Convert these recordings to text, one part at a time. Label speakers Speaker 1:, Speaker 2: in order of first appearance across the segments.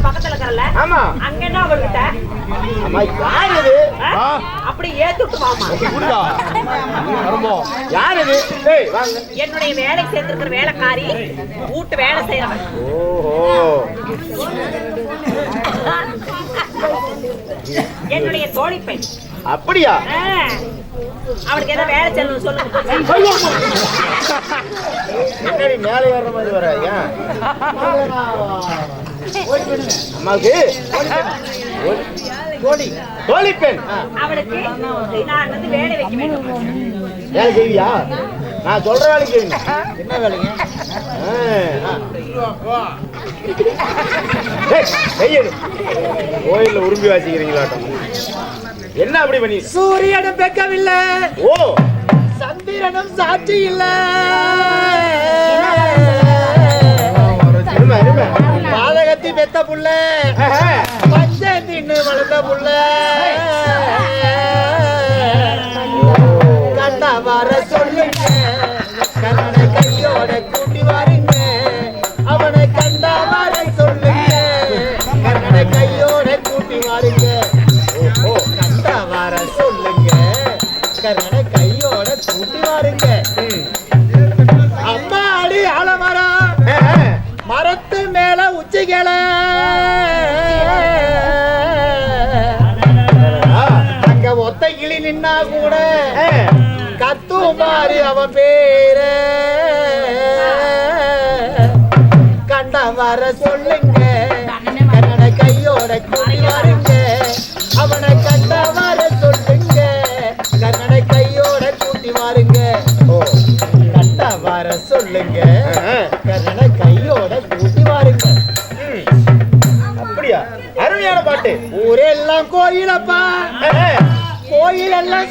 Speaker 1: நான் பக்கத்துல இருக்கறல
Speaker 2: ஆமா.
Speaker 1: அங்க என்ன அவர்கிட்ட
Speaker 2: அம்மா யார் இது?
Speaker 1: அப்படி ஏத்துட்டு வாமா
Speaker 2: குடுடா வருமோ யார் இது? டேய் வாங்க.
Speaker 1: என்னுடைய வேலை சேர்த்திருக்கிற வேலைக்காரி வீட்டு வேலை செய்யறவன்
Speaker 2: ஓஹோ.
Speaker 1: என்னுடைய தோழி பெண்.
Speaker 2: அப்படியா.
Speaker 1: அவனுக்கு ஏதோ வேலை செல்லணும் சொல்லுங்க.
Speaker 2: மேலே ஏறுற மாதிரி வர அம்மாவுக்கு? கோழி. பெண்.
Speaker 1: வேலை வைக்க வேண்டும்.
Speaker 2: வேலை செய்வியா? நான் சொல்ற வேலைக்கு செய்யுங்க என்ன வேலைங்க? கையெடு. கோயில்ல உரும்பி வாசிக்கிறீங்களாட்டம். என்ன அப்படி பண்ணி?
Speaker 3: சூரியனும் பெக்கவில்லை.
Speaker 2: ஓ.
Speaker 3: சந்திரனும் சாட்சி இல்ல.
Speaker 2: அருமை அருமை
Speaker 3: பாதகத்தி பெத்த புள்ள. பச்சை தின்னு வளர்ந்த புள்ள. நின்னா கூட
Speaker 2: ஆ.
Speaker 3: கத்தும் பாரு அவன் பேர. கண்ட வர சொல்லுங்க. கண்ணனை கையோட கூட்டி வாருங்க. அவனை கண்ட வர சொல்லுங்க. கண்ணனை கையோட கூட்டி வாருங்க. கண்ட வர சொல்லுங்க. கண்ணனை கையோட கூட்டி வாருங்க.
Speaker 2: அப்படியா? அருமையான பாட்டு.
Speaker 3: ஊரெல்லாம் கோயிலப்பா. கோயில் எல்லாம்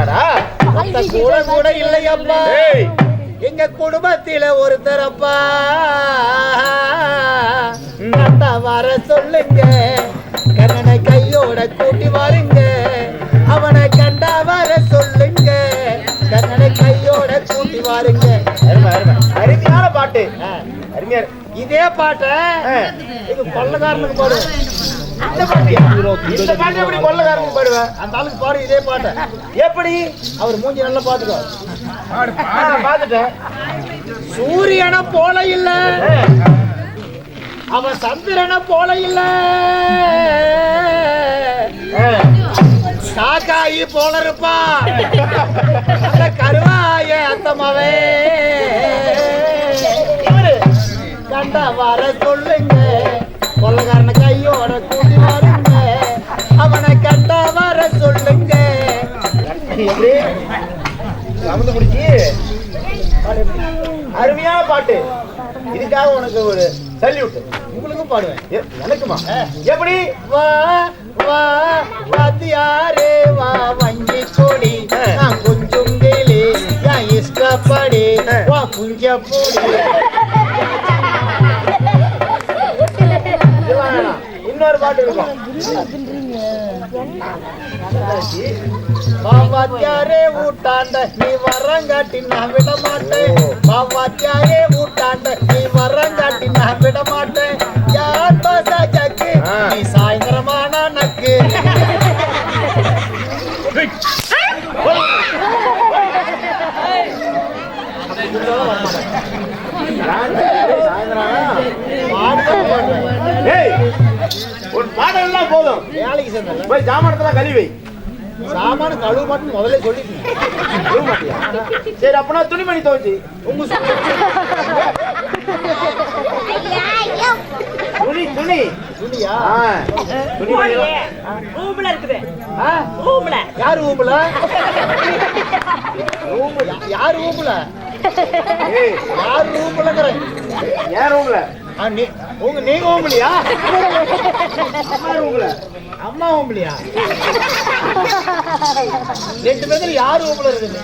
Speaker 2: அடா.
Speaker 3: அந்த கூட கூட இல்லையப்பா. எங்க குடும்பத்தில ஒருத்தரப்பா. கண்ட வர சொல்லுங்க. கண்ணனை கையோட கூட்டி வாருங்க. அவனை கண்டா வர சொல்லுங்க. கண்ணனை கையோட கூட்டி வாருங்க.
Speaker 2: அருமை அருமை. அருமையான பாட்டு. அருமையா
Speaker 3: இதே பாட்டை. இது கொள்ளக்காரனுக்கு பாடுவேன்
Speaker 2: இந்த பாட்டியா இந்த பாட்டு எப்படி கொள்ளக்காரங்க பாடுவேன்
Speaker 3: அந்த ஆளுக்கு பாடு இதே பாட்டை.
Speaker 2: எப்படி?
Speaker 3: அவர் மூஞ்சி நல்லா பாத்துக்கோ
Speaker 2: பாத்துட்டேன்
Speaker 3: சூரியனை போல இல்ல. அவன் சந்திரனை போல இல்ல. காக்காயி போல இருப்பா அந்த கருவாய அத்தமாவே. கண்டா வர சொல்லுங்க. கொள்ளக்காரனை கையோட கூட்டி வாருங்க. அவனை கண்டா வர சொல்லுங்க.
Speaker 2: அருமையான பாட்டு. இதுக்காக உனக்கு ஒரு சல்யூட்
Speaker 3: உங்களுக்கும் பாடுவேன்.
Speaker 2: எனக்குமா? எப்படி?
Speaker 3: வா வா வாத்தியாரே வா வங்கி கொடி நான் கொஞ்சம் கேளு என் இஷ்டப்படி. வா புஞ்ச பொடி
Speaker 2: பாட்டு இருக்கும்
Speaker 3: வா வாத்தியாரே ஊட்டாண்ட நீ வரங்காட்டி நான் விட மாட்டேன் வா வாத்தியாரே ஊட்டாண்ட நீ வரங்காட்டி நான் விட மாட்டேன் யார் பாசா ஜக்கு நீ சாயந்தரமான நக்கு?
Speaker 2: சாயந்தரம்? ஏய் எல்லாம் போதும்.
Speaker 3: வேலைக்கு சேர்ந்தல
Speaker 2: போய் ஜாமானத்தெல்லாம் கழுவி
Speaker 3: சாமான கழுவு மட்டும் முதல்ல சொல்லிட்டேன்
Speaker 2: கழுவ மாட்டியா சரி அப்பனா துணிமணி துவைச்சு.
Speaker 3: உங்க.
Speaker 2: துணி துணி.
Speaker 3: துணியா?
Speaker 1: போய் ரூம்ல இருக்குது? ரூம்ல.
Speaker 3: யார் ஊம்புல ஊம்பு யா- யார் ஊம்புல
Speaker 2: ஏய்.
Speaker 3: யார்
Speaker 2: ரூம்ல?
Speaker 3: ஆ, நீ- உங்க நீங்க ஓம்பலியா?
Speaker 2: அம்மா ரூம்ல
Speaker 3: அம்மா ஓம்பலியா? ரெண்டு பேர்த்துல யார் ஓம்பல இருக்குது?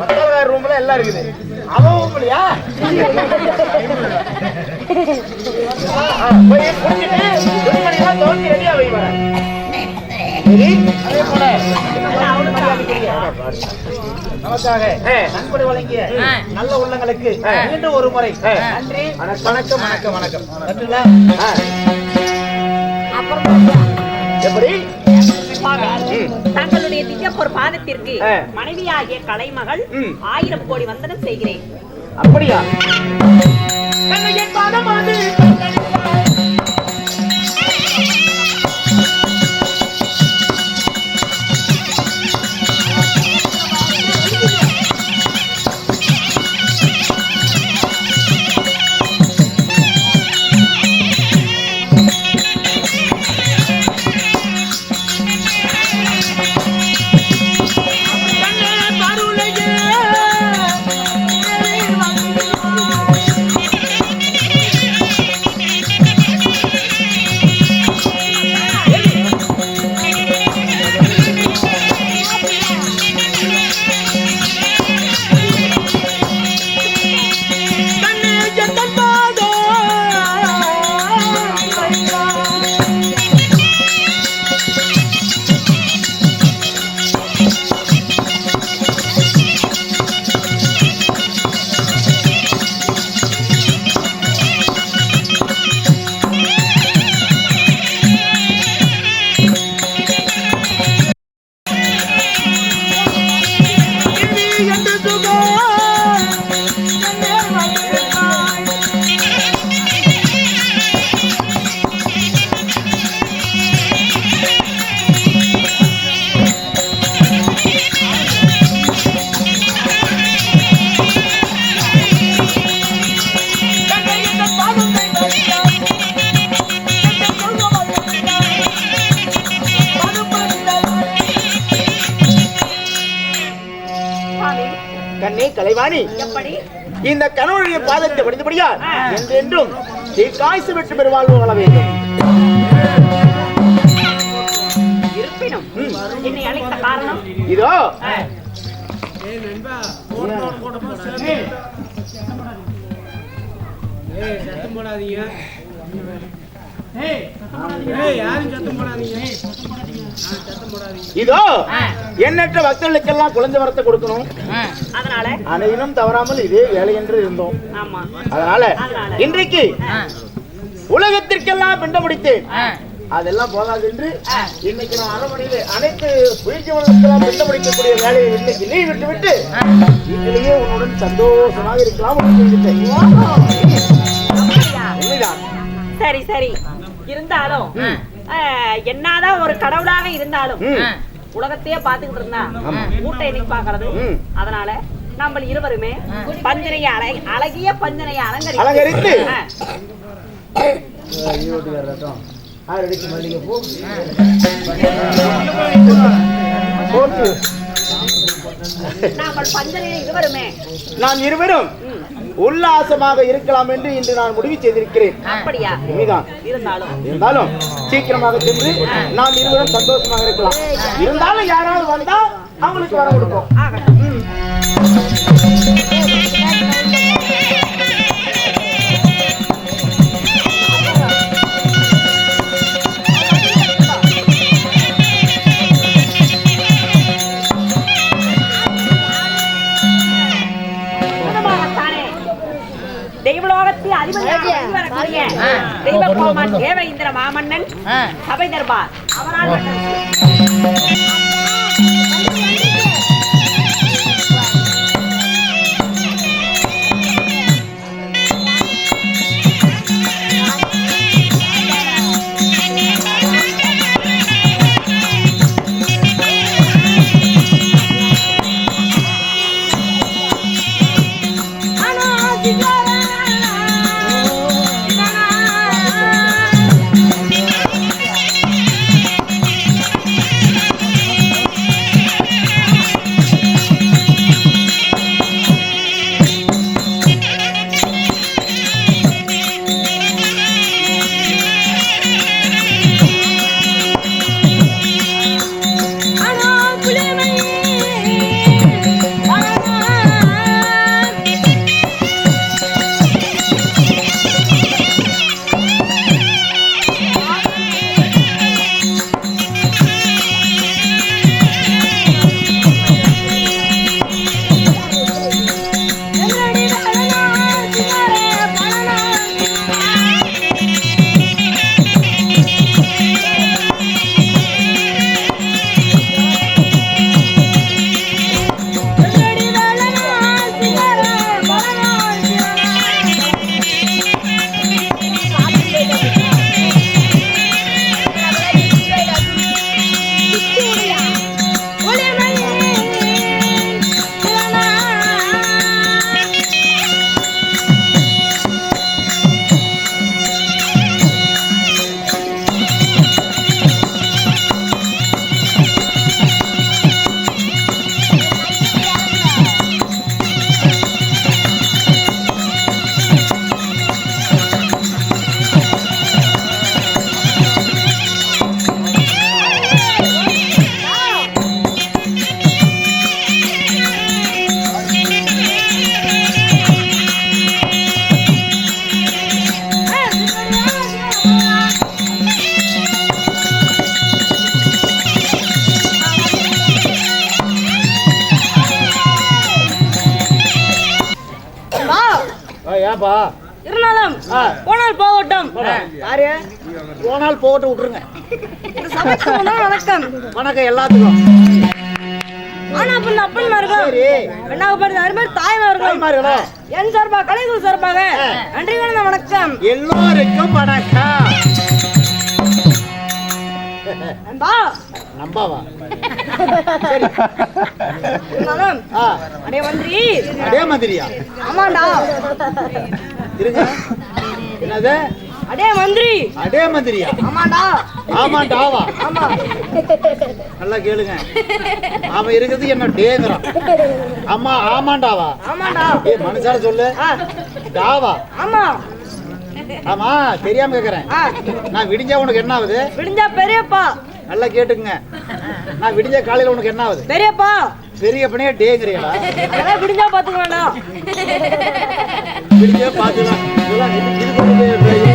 Speaker 2: பத்தாவது ரூம்ல எல்லாம் இருக்குது.
Speaker 3: அவன் ஓம்பலியா?
Speaker 2: ஆ, போய் குடிச்சிட்டு துணிமணி எல்லாம் துவைச்சு ரெடியா வை வரேன்
Speaker 3: நமக்காக. நன்கொடை வழங்கிய. நல்ல உள்ளங்களுக்கு. மீண்டும் ஒரு முறை. நன்றி
Speaker 2: வணக்கம்.
Speaker 3: வணக்கம் வணக்கம்
Speaker 2: எப்படி.
Speaker 1: தங்களுடைய திவ்யப்பொரு பாதத்திற்கு. மனைவியாகிய கலைமகள். ஆயிரம் கோடி வந்தனம் செய்கிறேன்
Speaker 2: அப்படியா
Speaker 1: சுவாமி,
Speaker 2: கணவனுடைய பாதத்தை படித்தபடியா
Speaker 1: ஆ.
Speaker 2: என்றென்றும் காய்ச்சி பெற்று பெருவாழ்வு வாழ வேண்டும்.
Speaker 1: இருப்பினும் என்னை அழைத்த காரணம்?
Speaker 2: இதோ.
Speaker 4: சத்தம் போடாதீங்க. ஏய் யாரும் சத்தம் போடாதீங்க. ஆ, சத்தம் போடாதீங்க.
Speaker 2: இதோ எண்ணற்ற பக்தர்களுக்கெல்லாம் குழந்தை வரத்தை கொடுக்கணும்.
Speaker 1: அதனால?
Speaker 2: அனைவரும் தவறாமல் இதே வேலை என்று இருந்தோம்.
Speaker 1: ஆமா.
Speaker 2: அதனால. இன்றைக்கு உலகத்திற்கெல்லாம் பிண்டம் முடித்தேன் அதெல்லாம் போதாது என்று இன்னைக்கு நான் அரண்மனையில அனைத்து உயிர்ஜீவனுக்கெல்லாம் பிண்டம் முடிக்கக்கூடிய வேலையை இன்னைக்கு நீ விட்டு விட்டு வீட்டிலேயே உன்னுடன் சந்தோஷமாக இருக்கலாம்? உண்மைதான்.
Speaker 1: சரி சரி. இருந்தாலும் என்னதான் ஒரு கடவுளாக இருந்தாலும். உலகத்தையே பாத்துக்கிட்டு இருந்தா
Speaker 2: ஆமா.
Speaker 1: மூட்டை என்னைக்கு பாக்குறது. அதனால நம்ம இருவருமே பஞ்சனையை அழ அழகிய பஞ்சனையை அலங்கரி
Speaker 2: அலங்கரித்து. மல்லிகை பூ நாம் இருவரும். உல்லாசமாக இருக்கலாம் என்று இன்று நான் முடிவு செய்திருக்கிறேன்.
Speaker 1: இருந்தாலும்.
Speaker 2: இருந்தாலும் சீக்கிரமாக சென்று நாம் இருவரும் சந்தோஷமாக இருக்கலாம். இருந்தாலும் யாராவது வந்தா அவங்களுக்கு வர கொடுப்போம்.
Speaker 1: வரக்கூடிய தெய்வ கோமான் தேவ இந்திர மாமன்னன் சபை தர்பார். அவரால் யாரு?
Speaker 3: போனால் போகட்டும் விட்டுருங்க.
Speaker 1: இந்த சபைக்கு முதல் வணக்கம்.
Speaker 3: வணக்கம் எல்லாத்துக்கும்.
Speaker 1: ஆனா அப்பன் என் சார்பாக நன்றி கலந்த வணக்கம்.
Speaker 3: எல்லோருக்கும் வணக்கம். நம்பாவா அதே மாதிரியா
Speaker 1: ஆமாண்டா.
Speaker 3: இருங்க. என்னது?
Speaker 1: அடே மந்திரி.
Speaker 3: அதே மாதிரியா
Speaker 1: ஆமாண்டா
Speaker 3: ஆமாண்டாவா
Speaker 1: ஆமா.
Speaker 3: நல்லா கேளுங்க. அவன் இருக்கிறது என்ன டேங்கிறான் அம்மா ஆமாண்டாவா
Speaker 1: ஆமாண்டா.
Speaker 3: ஏ மனுஷால சொல்லு. டாவா
Speaker 1: ஆமா.
Speaker 3: ஆமா தெரியாம கேக்குறேன். நான் விடிஞ்சா உனக்கு என்ன ஆகுது?
Speaker 1: விடிஞ்சா பெரியப்பா.
Speaker 3: நல்லா கேட்டுங்க நான் விடிஞ்ச காலையில உனக்கு என்ன ஆகுது?
Speaker 1: பெரியப்பா.
Speaker 3: பெரிய பணியா டேங்கிறீங்களா
Speaker 1: அதெல்லாம் விடிஞ்சா பாத்துக்க வேண்டாம்
Speaker 3: விடிஞ்ச பாத்துக்கலாம். இதெல்லாம் இது-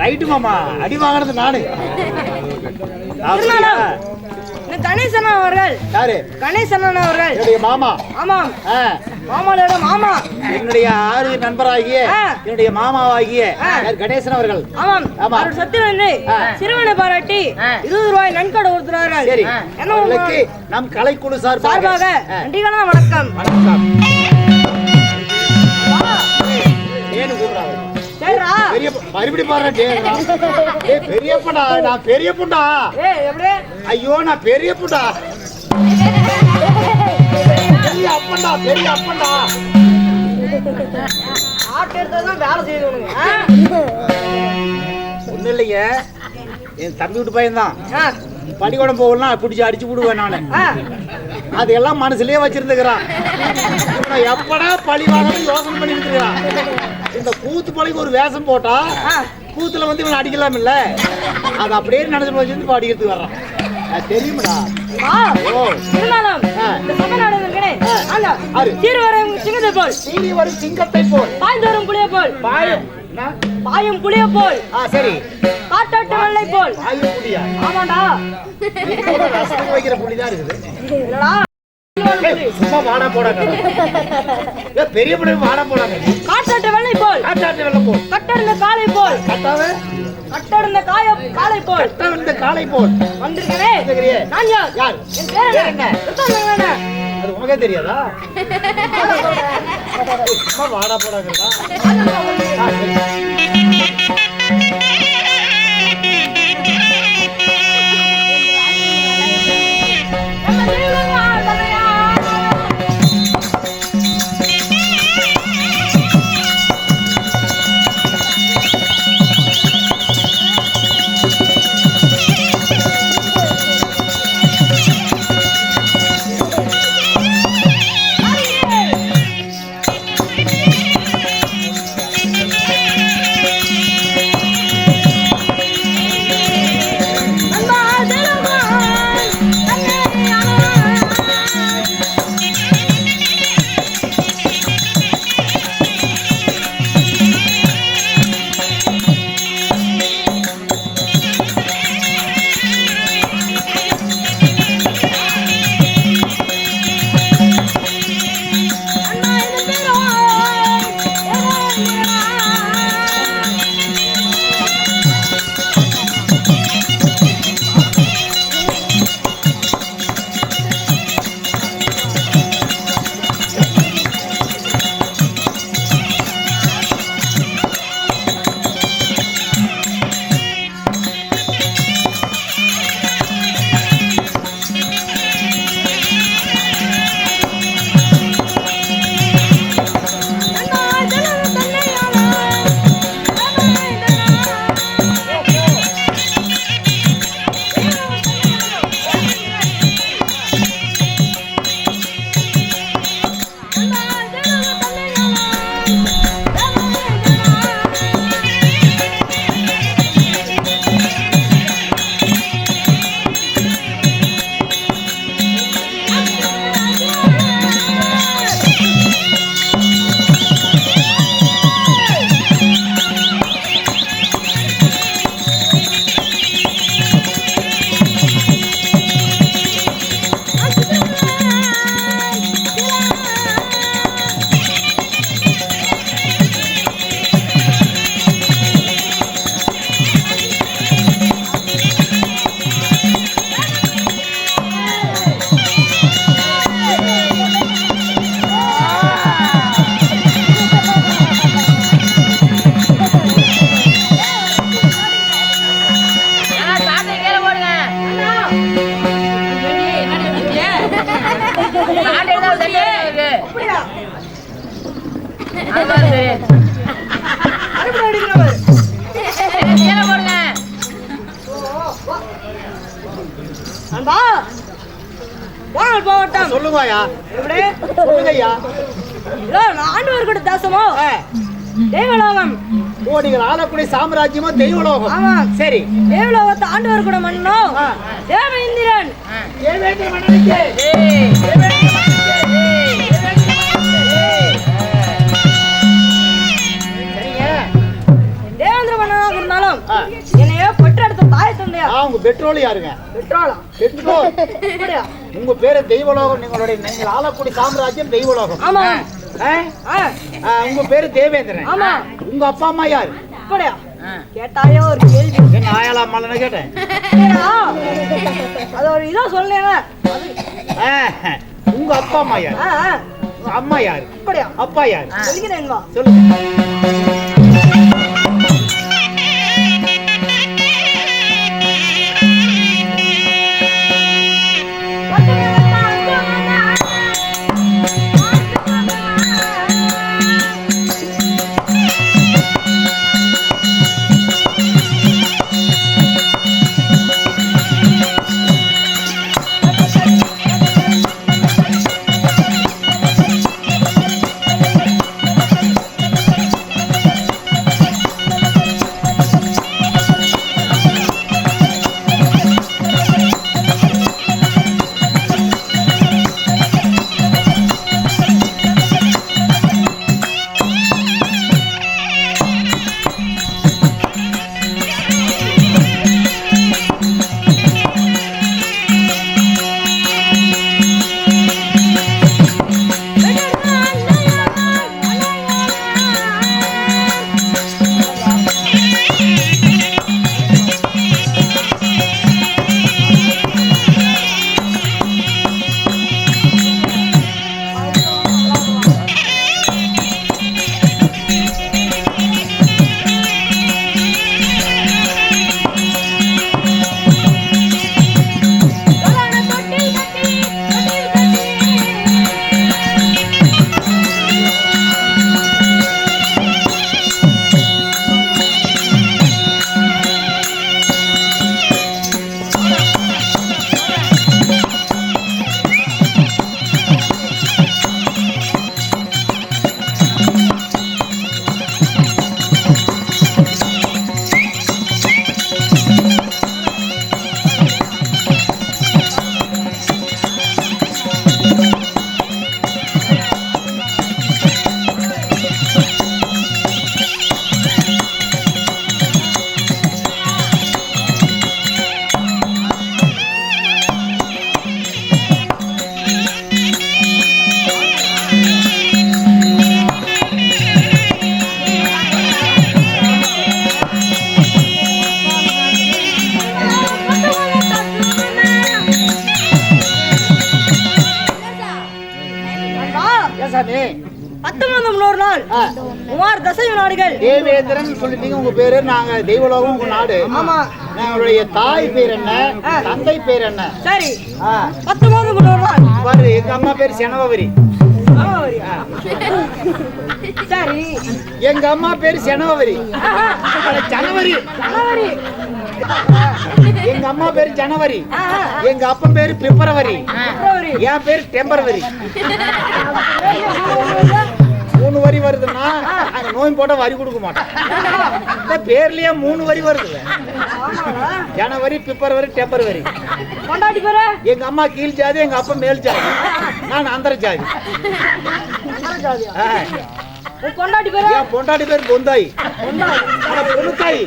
Speaker 3: ரைட்டு மாமா. அடி வாங்கினது நானு
Speaker 1: கணேசன் அவர்கள்.
Speaker 3: யாரு?
Speaker 1: கணேசன் அவர்கள்.
Speaker 3: என்னுடைய மாமா.
Speaker 1: ஆமாம். மாமாவோட மாமா.
Speaker 3: என்னுடைய ஆறு நண்பராகிய
Speaker 1: ஆ.
Speaker 3: என்னுடைய மாமாவாகிய கணேசன் அவர்கள்.
Speaker 1: ஆமாம்.
Speaker 3: ஆமா.
Speaker 1: அவர். சிறுவனை பாராட்டி இருபது ரூபாய் நன்கொடை கொடுத்துறார்கள்
Speaker 3: சரி. நம் கலைக்குழு சார்பாக
Speaker 1: சார்பாக
Speaker 3: ஆ,
Speaker 1: நன்றி கலந்த வணக்கம்.
Speaker 3: வணக்கம்.
Speaker 1: சரிடா
Speaker 3: பெரிய மறுபடி பாரு பெரியப்படா நான்
Speaker 1: ஏ எப்படி?
Speaker 3: ஐயோ நான் பெரியப்படா. பெரிய அப்பண்டா பெரிய அப்பண்டா ஒண்ணும் இல்லைங்க. என் தம்பி வீட்டு பையன் தான் பள்ளிக்கூடம் போகலாம் பிடிச்சி அடிச்சு விடுவேன் நானு. அதெல்லாம் மனசுலயே வச்சிருந்துக்கிறான். எப்படா பழி வாங்கணும் யோசனை பண்ணி இருக்கிறான். இந்த கூத்து பழிக்கு ஒரு வேஷம் போட்டா கூத்துல வந்து இவனை அடிக்கலாம் இல்ல அது அப்படியே நடந்து வச்சிருந்து இப்ப அடிக்கிறதுக்கு வர்றான். தெரியுமாடா?
Speaker 1: சிங்கத்தை போல்.
Speaker 3: சிங்கத்தை போல்.
Speaker 1: புளிய
Speaker 3: பாயம்?
Speaker 1: பாயும் புளிய போல்.
Speaker 3: சரி.
Speaker 1: காட்டாட்டு வெள்ளை போல். ஆமாண்டா.
Speaker 3: வைக்கிற புள்ளிதான் இருக்குது. சும்மா வாடா ஏய், பெரிய பிள்ளை வாடா போடாங்க
Speaker 1: காட்டாட்டு வெள்ளை போல்.
Speaker 3: காட்டாட்டு வெள்ளம் போல்
Speaker 1: கட்டறிந்த காளை போல்
Speaker 3: கட்டாவே
Speaker 1: கட்டறிந்த காய காளை போல்
Speaker 3: கட்ட வந்த காளை போல்
Speaker 1: வந்திருக்கனே
Speaker 3: வந்துக்கிறியே.
Speaker 1: நான் யார்?
Speaker 3: யார்?
Speaker 1: என் பேர் என்ன?
Speaker 3: என்ன? அது உனக்கே தெரியாதா? சும்மா வாடா போடாங்கடா
Speaker 1: போகட்டும்
Speaker 3: சொல்லுங்கய்யா.
Speaker 1: ஆண்டவர் கூட தேசமோ? தேவலோகம்.
Speaker 3: ஓ நீங்கள் ஆளக்கூடிய சாம்ராஜ்யமோ தெய்வலோகம்.
Speaker 1: ஆமா.
Speaker 3: சரி.
Speaker 1: தேவலோகத்தை ஆண்டவர் கூட மன்னோ தேவேந்திரன்
Speaker 3: தேவேந்திர மன்னனுக்கு. தேவேந்திர
Speaker 1: மன்னனாக இருந்தாலும். என்னையோ பெற்றெடுத்த தாய் தந்தையா?
Speaker 3: ஆ உங்க பெட்ரோல் யாருங்க? பெட்ரோல்
Speaker 1: அப்படியா?
Speaker 3: உங்க பேரு தெய்வலோகம் நீங்களுடைய நீங்கள் ஆளக்கூடிய சாம்ராஜ்யம் தெய்வலோகம். உங்க பேரு தேவேந்திரன்.
Speaker 1: ஆமா.
Speaker 3: உங்க அப்பா அம்மா யார்?
Speaker 1: அப்படியா? கேட்டாயே ஒரு கேள்வி.
Speaker 3: என்ன ஆயாளா அம்மாலன்னு கேட்டேன்.
Speaker 1: அது ஒரு இதா
Speaker 3: ஆ, உங்க அப்பா அம்மா யார்? அம்மா யார்?
Speaker 1: அப்படியா?
Speaker 3: அப்பா யார்? சொல்லுங்க.
Speaker 1: நாடுகள்
Speaker 3: தேவேந்திரன் சொல்லிட்டீங்க உங்க பேரு நாங்க தெய்வலோகம் உங்க நாடு.
Speaker 1: ஆமா.
Speaker 3: எங்களுடைய தாய் பேர் என்ன? தந்தை பேர் என்ன?
Speaker 1: சரி.
Speaker 3: ஆ,
Speaker 1: பத்தொன்பது
Speaker 3: பாரு எங்க அம்மா பேர் செனவரி.
Speaker 1: சரி.
Speaker 3: எங்க அம்மா பேர் செனவரி அட, ஜனவரி
Speaker 1: ஜனவரி
Speaker 3: எங்க அம்மா பேர் ஜனவரி எங்க அப்பா பேரு பிப்ரவரி. என் பேர் டெம்பரவரி. வரி வருதுன்னா நாங்க நோய் போட்டா வரி கொடுக்க மாட்டோம் இந்த பேர்லயே மூணு வரி வருது. ஜனவரி பிப்ரவரி டெம்பரவரி. எங்க அம்மா கீழ் ஜாதி எங்க அப்பா மேல் ஜாதி. நான் அந்தர ஜாதி.
Speaker 1: கொண்டாடி பேரு?
Speaker 3: பொண்டாட்டி பேர் பொந்தாய். பொண்ணுத்தாய்.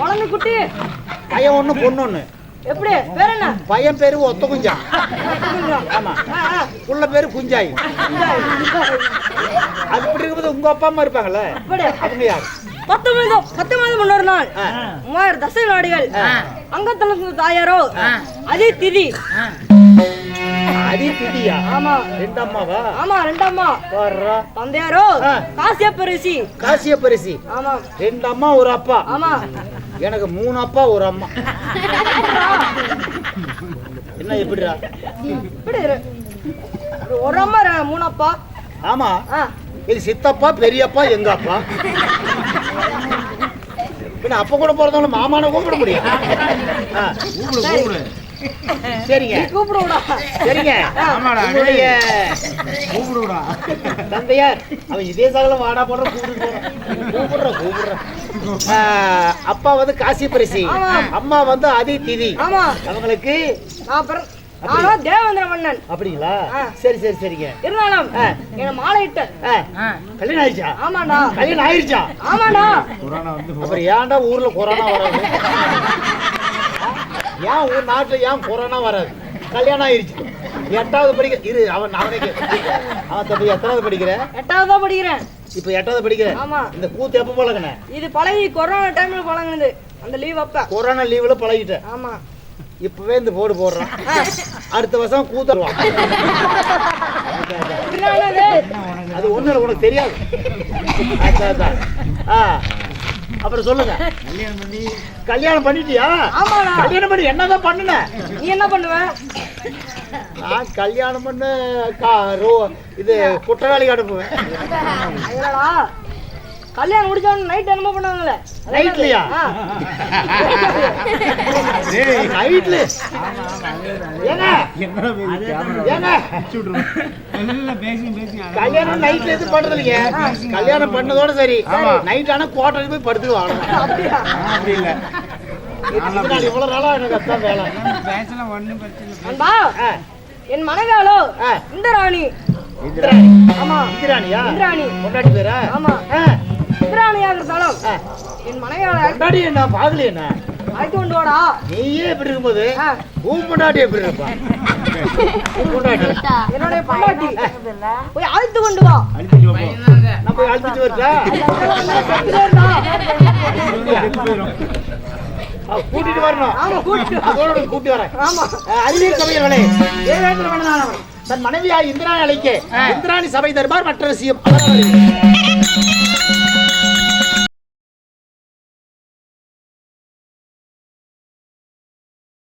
Speaker 1: குழந்தை குட்டி.
Speaker 3: பையன் ஒண்ணு பொண்ணு ஒண்ணு.
Speaker 1: எப்படி? பேர் என்ன?
Speaker 3: பையன் பேரு ஒத்த குஞ்சா. ஆமா. புள்ள பேரு குஞ்சாய். அது இப்படி இருக்கும்போது உங்க அப்பா அம்மா இருப்பாங்கல்ல? அவங்க யார்?
Speaker 1: பத்தொன்பது பத்தொன்பது முன்னூறு நாள்.
Speaker 3: ஆ.
Speaker 1: மூவாயிரம் தசை நாடுகள் அங்கத்தலத்து தாயாரோ. அதே திதி
Speaker 3: அதி திதியா
Speaker 1: ஆமா.
Speaker 3: ரெண்டு அம்மாவா
Speaker 1: ஆமா ரெண்டம்மா.
Speaker 3: வர்றா
Speaker 1: தந்தையாரோ?
Speaker 3: ஆ.
Speaker 1: காசிய பரிசி
Speaker 3: காசிய பரிசி
Speaker 1: ஆமா.
Speaker 3: ரெண்டு அம்மா ஒரு அப்பா.
Speaker 1: ஆமா.
Speaker 3: எனக்கு மூணு அப்பா ஒரு அம்மா. என்ன எப்படிடா?
Speaker 1: இப்படி. ஒரு அம்மா ரெ- மூணு அப்பா.
Speaker 3: ஆமா.
Speaker 1: ஆ.
Speaker 3: இது சித்தப்பா பெரியப்பா எங்க அப்பா? பின்ன அப்ப கூட பிறந்தவங்கள மாமான கூப்பிட முடியும் ஆ,
Speaker 2: கூப்பிடு கூப்பிடு.
Speaker 3: சரிங்க.
Speaker 1: கூப்பிடுடா.
Speaker 3: சரிங்க.
Speaker 2: ஆமாடா,
Speaker 3: உங்களுடைய
Speaker 2: கூப்பிடுடா.
Speaker 3: தந்தையார் அவன் இதே சகல வாடா போடுற கூப்பிடுற கூப்பிடுற அப்பா வந்து காசி பரிசி. அம்மா வந்து அதி திதி.
Speaker 1: ஆமா.
Speaker 3: அவங்களுக்கு
Speaker 1: நான் தேவேந்திர மன்னன்.
Speaker 3: அப்படிங்களா. சரி சரி சரிங்க.
Speaker 1: இருந்தாலும். என்ன மாலையிட்ட.
Speaker 3: ஆ, கல்யாணம் ஆயிடுச்சா?
Speaker 1: ஆமாண்டா.
Speaker 3: கல்யாணம் ஆயிடுச்சா?
Speaker 2: வந்து
Speaker 3: அப்புறம் ஏன்டா ஊர்ல கொரோனா வராது? ஏன் ஊர் நாட்டுல ஏன் கொரோனா வராது? கல்யாணம் ஆயிடுச்சு எட்டாவது படிக்க இரு அவன் அவனே அவன் தம்பி எத்தனாவது படிக்கிற?
Speaker 1: எட்டாவது தான் படிக்கிறேன்.
Speaker 3: இப்ப எட்டாவது படிக்கிற?
Speaker 1: ஆமா.
Speaker 3: இந்த கூத்து எப்ப பழகின?
Speaker 1: இது பழகி கொரோனா டைம்ல பழகுனது. அந்த லீவ் அப்ப.
Speaker 3: கொரோனா லீவ்ல பழகிட்டேன்
Speaker 1: ஆமா.
Speaker 3: இப்பவே இந்த போர்டு போடுறான். அடுத்த வருஷம் கூத்தருவான்? அது ஒண்ணு உனக்கு தெரியாது. அதான். ஆ. அப்புறம் சொல்லுங்க.
Speaker 2: கல்யாணம் பண்ணி
Speaker 3: கல்யாணம் பண்ணிட்டியா?
Speaker 1: ஆமாடா.
Speaker 3: கல்யாணம் பண்ணி என்னதான் பண்ணுன?
Speaker 1: நீ என்ன பண்ணுவ?
Speaker 3: நான் கல்யாணம் பண்ண இது குற்றவாளி அனுப்புவேன்.
Speaker 1: கல்யாணம் முடிச்சவன நைட் என்னமோ பண்ணுவாங்களே?
Speaker 3: நைட்லயா?
Speaker 2: டேய்
Speaker 3: நைட்ல ஏங்க? ஏங்க?
Speaker 2: பேசி பேசி
Speaker 3: கல்யாணம் நைட்ல எதுவும் பண்றது இல்லைங்க கல்யாணம் பண்ணதோட சரி. நைட் ஆனா கோட்டைக்கு போய் படுத்துக்குவாங்க
Speaker 1: அப்படியா?
Speaker 2: அப்படி இல்ல.
Speaker 3: இவ்வளவு நாளா எனக்கு அதான் வேலை.
Speaker 2: பேசலாம் ஒண்ணும் பிரச்சனை
Speaker 1: என் மனைவியாலோ
Speaker 3: ஆ.
Speaker 1: இந்த ராணி
Speaker 3: இந்திராணி.
Speaker 1: ஆமா.
Speaker 3: இந்திராணியா?
Speaker 1: இந்திராணி.
Speaker 3: பொண்டாட்டி பேரா?
Speaker 1: ஆமா.
Speaker 3: ஆ,
Speaker 1: இந்திராணியாக இருந்தாலும். என்
Speaker 3: பொண்டாட்டி என்ன பாக்கல என்ன?
Speaker 1: அழைத்து கொண்டு வாடா.
Speaker 3: நீயே எப்படி இருக்கும்போது. உன் பொண்டாட்டி எப்படி இருப்பா?
Speaker 1: என்னுடைய பொண்டாட்டி. போய் அழைத்து கொண்டு வா.
Speaker 2: அழிச்சிட்டு
Speaker 3: போய் அழுத்திட்டு வரட்டா? கூட்டிட்டு வரணும்.
Speaker 1: ஆமா கூட்டிட்டு வா.
Speaker 3: அதோட உன்னை கூட்டி வரேன்.
Speaker 1: ஆமா.
Speaker 3: அறிவியல் சபையர்களே ஏழேந்திர மன்னனானவன் தன் மனைவியாய் இந்திராணி அழைக்க இந்திராணி சபை தருபார் மற்ற விஷயம்